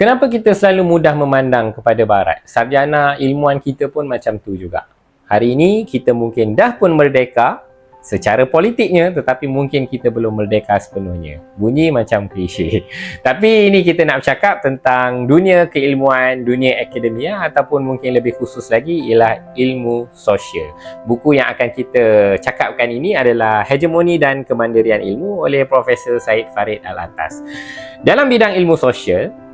Kenapa kita selalu mudah memandang kepada barat? Sarjana ilmuwan kita pun macam tu juga. Hari ini kita mungkin dah pun merdeka secara politiknya tetapi mungkin kita belum merdeka sepenuhnya. Bunyi macam klise. Tapi ini kita nak bercakap tentang dunia keilmuan, dunia akademia ataupun mungkin lebih khusus lagi ialah ilmu sosial. Buku yang akan kita cakapkan ini adalah Hegemoni dan Kemandirian Ilmu oleh Profesor Said Farid Al-Atas. Dalam bidang ilmu sosial,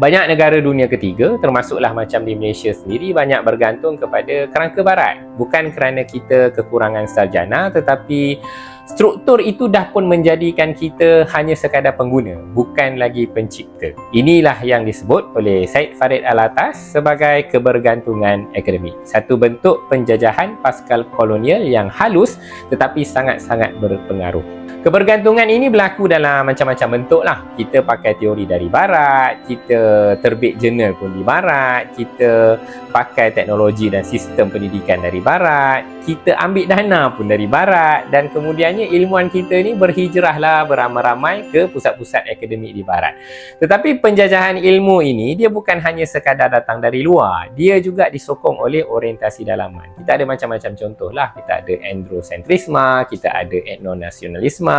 banyak negara dunia ketiga termasuklah macam di Malaysia sendiri banyak bergantung kepada kerangka barat. Bukan kerana kita kekurangan sarjana tetapi struktur itu dah pun menjadikan kita hanya sekadar pengguna bukan lagi pencipta. Inilah yang disebut oleh Said Farid Alatas sebagai kebergantungan akademik. Satu bentuk penjajahan paskal kolonial yang halus tetapi sangat-sangat berpengaruh Kebergantungan ini berlaku dalam macam-macam bentuk lah. Kita pakai teori dari barat, kita terbit jurnal pun di barat, kita pakai teknologi dan sistem pendidikan dari barat, kita ambil dana pun dari barat dan kemudiannya ilmuwan kita ni berhijrahlah beramai-ramai ke pusat-pusat akademik di barat. Tetapi penjajahan ilmu ini dia bukan hanya sekadar datang dari luar, dia juga disokong oleh orientasi dalaman. Kita ada macam-macam contoh lah. Kita ada androcentrisme, kita ada etnonasionalisme,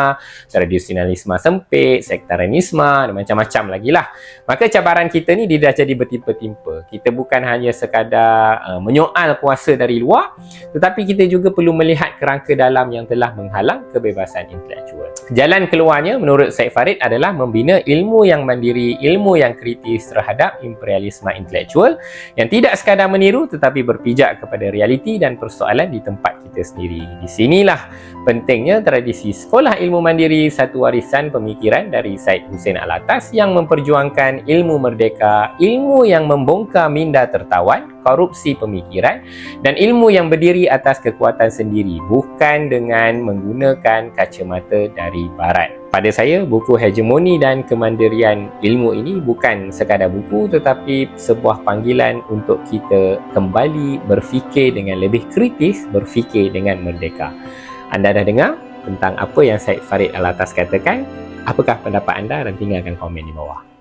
tradisionalisme sempit, sektarianisme dan macam-macam lagi lah. Maka cabaran kita ni dia dah jadi bertimpa-timpa. Kita bukan hanya sekadar uh, menyoal kuasa dari luar tetapi kita juga perlu melihat kerangka dalam yang telah menghalang kebebasan intelektual. Jalan keluarnya menurut Syed Farid adalah membina ilmu yang mandiri, ilmu yang kritis terhadap imperialisme intelektual yang tidak sekadar meniru tetapi berpijak kepada realiti dan persoalan di tempat kita sendiri. Di sinilah pentingnya tradisi sekolah ilmu mandiri satu warisan pemikiran dari Syed Hussein Alatas yang memperjuangkan ilmu merdeka, ilmu yang membongkar minda tertawan, korupsi pemikiran dan ilmu yang berdiri atas kekuatan sendiri bukan dengan menggunakan kacamata dari barat. Pada saya, buku Hegemoni dan Kemandirian Ilmu ini bukan sekadar buku tetapi sebuah panggilan untuk kita kembali berfikir dengan lebih kritis, berfikir dengan merdeka. Anda dah dengar tentang apa yang Syed Farid Alatas katakan? Apakah pendapat anda dan tinggalkan komen di bawah.